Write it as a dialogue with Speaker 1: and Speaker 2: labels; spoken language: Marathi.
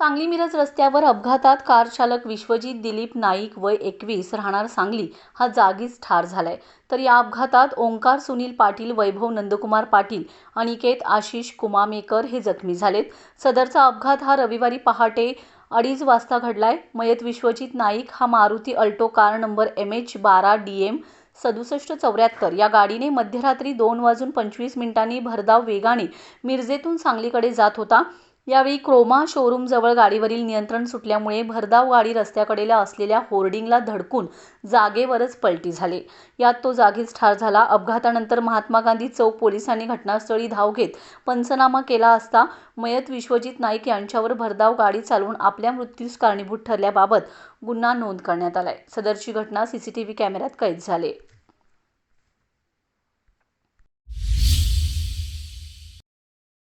Speaker 1: सांगली मिरज रस्त्यावर अपघातात कार चालक विश्वजित दिलीप नाईक वय एकवीस राहणार सांगली. हा जागीच ठार झालाय. तर या अपघातात ओंकार सुनील पाटील वैभव नंदकुमार पाटील अनिकेत आशिष कुमामेकर हे जखमी झालेत. सदरचा अपघात हा रविवारी पहाटे अडीच वाजता घडलाय. मयत विश्वजित नाईक हा Maruti alto car number M H बारा डी एम सदुसष्ट चौऱ्याहत्तर या गाडीने मध्यरात्री दोन वाजून पंचवीस मिनिटांनी भरधाव वेगाने मिरजेतून सांगलीकडे जात होता. यावेळी क्रोमा शोरूमजवळ गाडीवरील नियंत्रण सुटल्यामुळे भरधाव गाडी रस्त्याकडेला असलेल्या होर्डिंगला धडकून जागेवरच पलटी झाली. यात तो जागीच ठार झाला. अपघातानंतर महात्मा गांधी चौक पोलिसांनी घटनास्थळी धाव घेत पंचनामा केला असता मयत विश्वजित नाईक यांच्यावर भरधाव गाडी चालवून आपल्या मृत्यूस कारणीभूत ठरल्याबाबत गुन्हा नोंद करण्यात आलाय. सदरची घटना सीसीटीव्ही कॅमेऱ्यात कैद झाली.